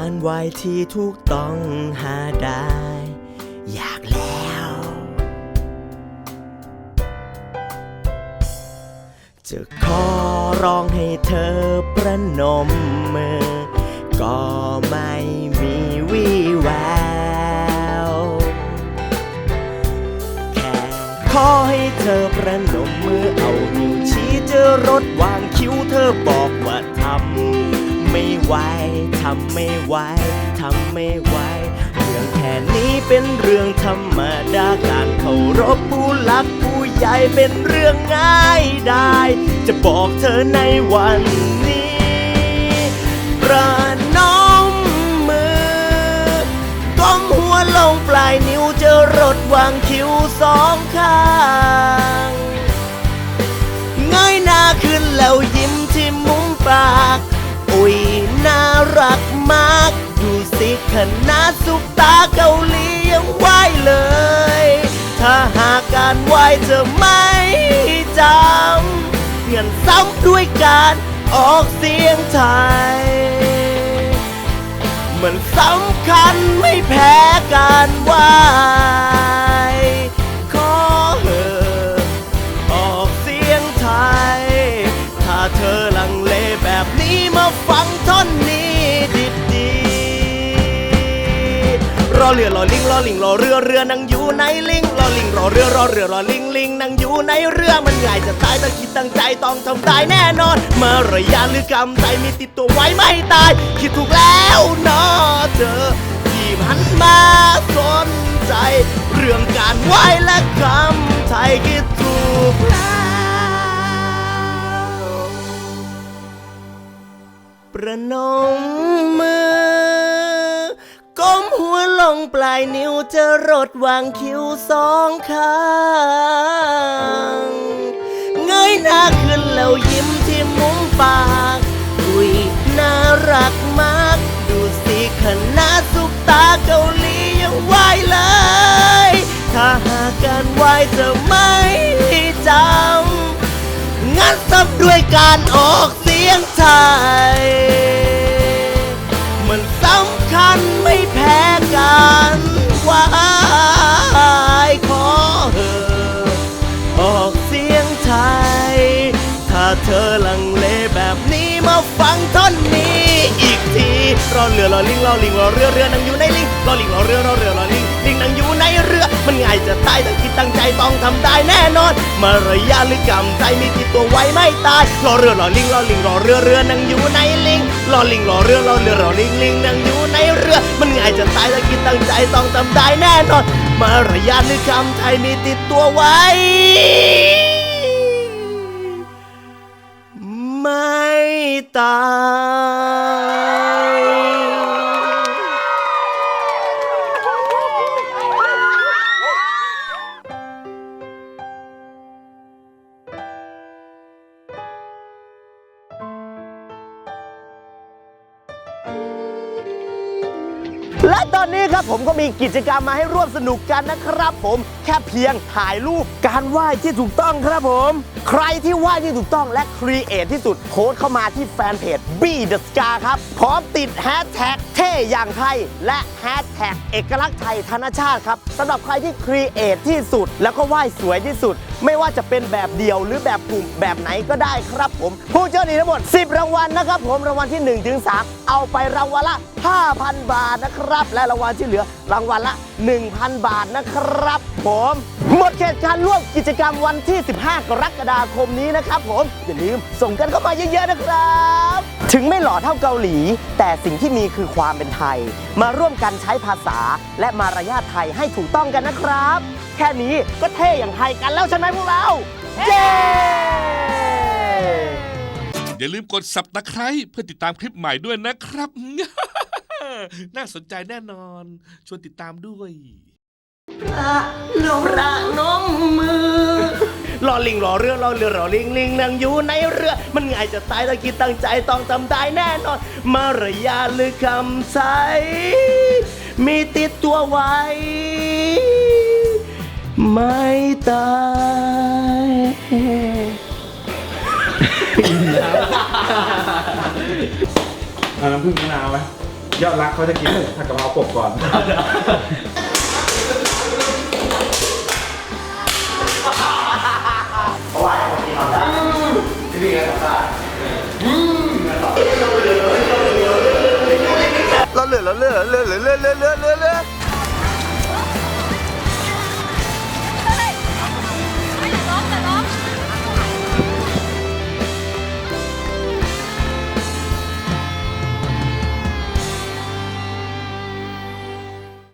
วันนี้การไหวที่ถูกต้องหาได้ อยากแล้ว จะขอร้องให้เธอประนมมือ ก็ไม่มีวี่แวว แค่ขอให้เธอประนมมือเอานิ้วชี้เจอรถวางคิ้วเธอบอกว่าทำ ไม่ไหวทำไม่ไหวทำไม่ไหวเรื่องแค่นี้เป็นเรื่องธรรมดาการเคารพผู้หลักผู้ใหญ่เป็นเรื่องง่ายได้ จะบอกเธอในวันนี้ประนมมือก้มหัวลงปลายนิ้วเจอรถวางคิ้วสองข้างเงยหน้าขึ้นแล้วยิ้มที่มุมปาก อุยน่ารักมาก ดูสิขนาดสุปตาเกาหลียังไหวเลย ถ้าหากการไหวเธอไม่จำงั้นซ้ำด้วยการออกเสียงไทย มันสำคัญไม่แพ้การไหว ท่อนนี้ดีรอเรือรอลิงรอลิงรอเรือเรือนั่งอยู่ในลิงรอลิงรอเรือรอเรือรอลิงลิงนั่งอยู่ในเรือมันง่ายจะตายแต่คิดตั้งใจต้องทำได้แน่นอน มารยาหรือกรรมใจมีติดตัวไว้ไม่ตาย คิดถูกแล้วเนาะเธอที่หันมาสนใจ เรื่องการไหวและคำไทยคิดถูกแล้ว ประนมมือ ก้มหัวลงปลายนิ้วจะรดวางคิ้วสองข้างเงยหน้าขึ้นแล้วยิ้มที่มุมปากอุ้ยน่ารักมาก ดูสิขนาดสุปตาเกาหลียังไหวเลย ถ้าหากการไหวจะไม่จำงั้นซ้ำด้วยการออกเส ยงไทย รอเรือรอลิงรอลิงรอเรือเรือนังอยู่ในลิงรอลิงรอเรือรอเรือรอลิงลิงนังอยู่ในเรือ มันง่ายจะตายถ้าคิดตั้งใจต้องทำได้แน่นอน มารยาหรือกรรมใจมีติดตัวไว้ไม่ตายรอเรือรอลิงรอลิงรอเรือเรือนังอยู่ในลิงรอลิงรอเรือรอเรือรอลิงลิงนังอยู่ในเรือ มันง่ายจะตายถ้าคิดตั้งใจต้องทำได้แน่นอน มารยาหรือกรรมไทยมีติดตัวไว้ไม่ตาย และตอนนี้ครับผมก็มีกิจกรรมมาให้ร่วมสนุกกันนะครับผมแค่เพียงถ่ายรูป การไหว้ที่ถูกต้องครับผม ใครที่ไหว้ที่ถูกต้องและครีเอทที่สุดโพสต์เข้ามาที่แฟนเพจ b the scar ครับ พร้อมติดแฮชแท็กเท่อย่างไทย และแฮชแท็กเอกลักษณ์ไทยธนชาติครับสำหรับใครที่ครีเอทที่สุด แล้วก็ไหว้สวยที่สุด ไม่ว่าจะเป็นแบบเดียวหรือแบบกลุ่มแบบไหนก็ได้ครับผม ผู้เจ้าหนี้ทั้งหมด 10 รางวัลนะครับผมรางวัลที่1ถึง3เอาไปรางวัลละ 5,000 บาทนะครับ และรางวัลที่เหลือรางวัลละ 1,000 บาทนะครับผมหมดเขตการร่วมกิจกรรมวันที่ 15 กรกฎาคมนี้นะครับผม อย่าลืมส่งกันเข้ามาเยอะๆนะครับ ถึงไม่หล่อเท่าเกาหลี แต่สิ่งที่มีคือความเป็นไทย มาร่วมกันใช้ภาษาและมารยาทไทยให้ถูกต้องกันนะครับ แค่นี้ก็เท่อย่างไทยกันแล้วใช่ไหมพวกเรา เย้ อย่าลืมกดสับตะไคร้เพื่อติดตามคลิปใหม่ด้วยนะครับ น่าสนใจแน่นอน ชวนติดตามด้วยประนมประนมมือรอลิงรอเรือรอเรือรอลิงลิงนั่งอยู่ในเรือ มันง่ายจะตายถ้าคิดตั้งใจต้องทำได้แน่นอน มารยาทหรือคำใช้มีติดตัวไว้ ไม่ตายเอาน้ำผึ้งมะนาวไหม ยอดรักเขาจะกินผัดกะเพรากบก่อนเราเหลือเราเหลือเราเหลือเราเหลือเราเหลือเราเหลือ